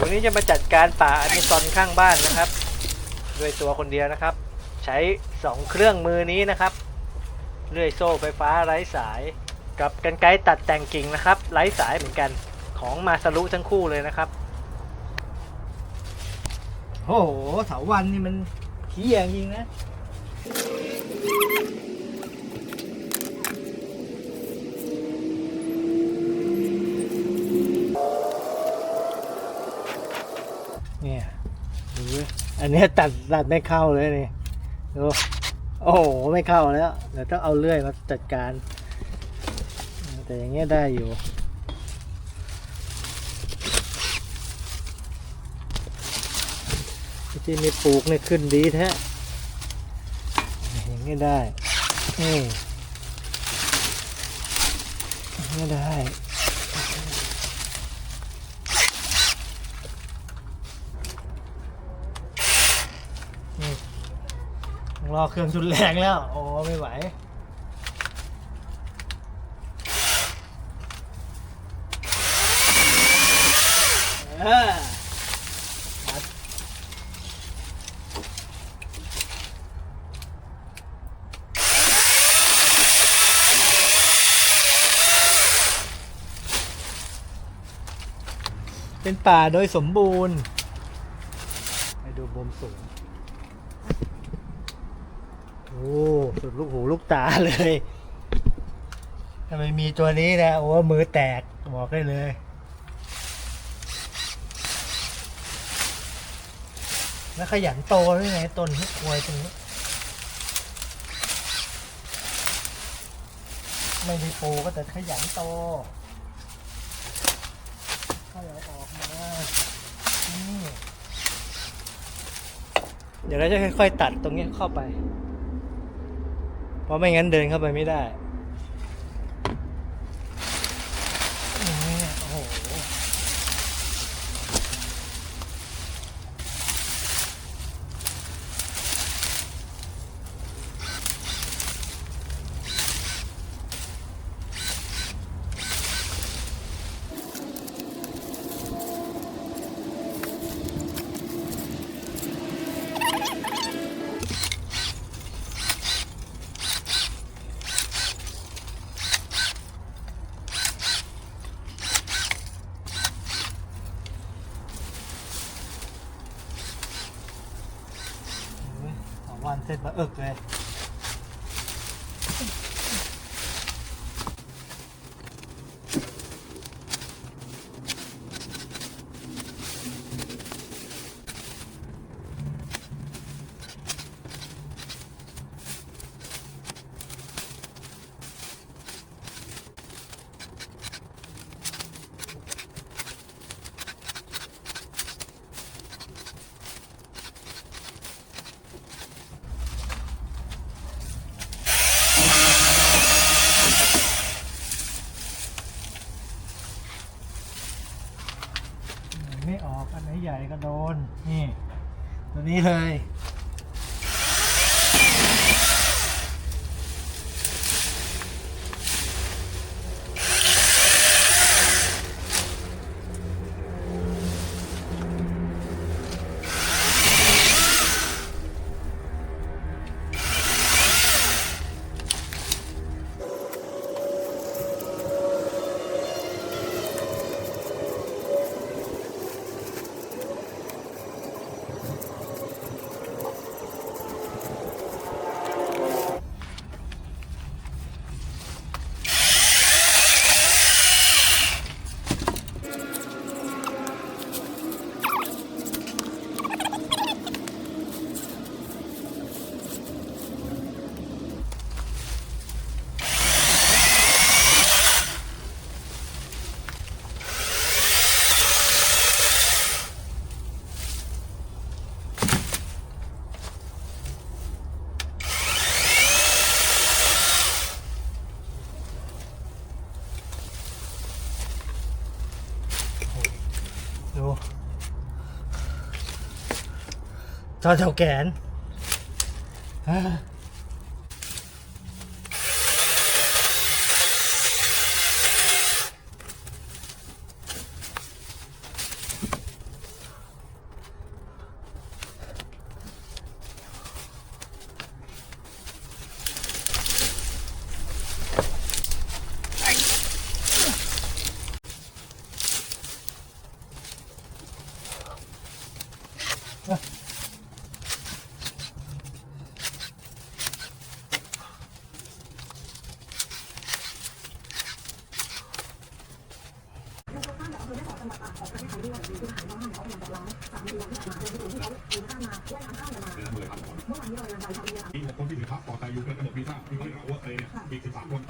วันนี้จะมาจัดการป่าอเมซอนข้างบ้านนะครับ ด้วยตัวคนเดียวนะครับ ใช้สองเครื่องมือนี้นะครับเลื่อยโซ่ไฟฟ้าไร้สาย กับกันไกตัดแต่งกิ่งนะครับ ไร้สายเหมือนกันของมาสรุทั้งคู่เลยนะครับโอ้โหเถาวันนี่มันขี้แยงจริงนะ อันเนี้ยตัดตัดไม่เข้าเลยนี่ดูโอ้โหไม่เข้าแล้วเดี๋ยวต้องเอาเลื่อยมาจัดการ แต่อย่างเงี้ยได้อยู่ที่มีปลูกเนี่ยขึ้นดีแท้อย่างเงี้ยได้นี่อย่างเงี้ยได้ ต้อง รอเครื่องชุนแรงแล้ว โอ้ไม่ไหว เออเป็นป่าโดยสมบูรณ์ ไปดูมุมสูง โอ้สุดลูกหูลูกตาเลยถ้าไม่มีตัวนี้นะโอ้มือแตกบอกได้เลยแล้วขยันโตด้วยไงต้นทุกควยตรงนี้ ไม่ได้โปก็แต่ขยันโตก็เอาออกมานี่เดี๋ยวเราจะค่อยๆตัดตรงนี้เข้าไป เพราะไม่งั้นเดินเข้าไปไม่ได้นี่โอ้โห โอ้ยสอง วันเสร็จมาเอิกเลย ไม่ ออก อันไหนใหญ่ก็โดน นี่ ตัวนี้เลย ดู จอเท่าแกน มีหกคนที่ถือพาสปอร์ตแต่อยู่ในระบบวีซ่ามีคนที่เอาเวิร์กเลยเนี่ยมีสิบสามคน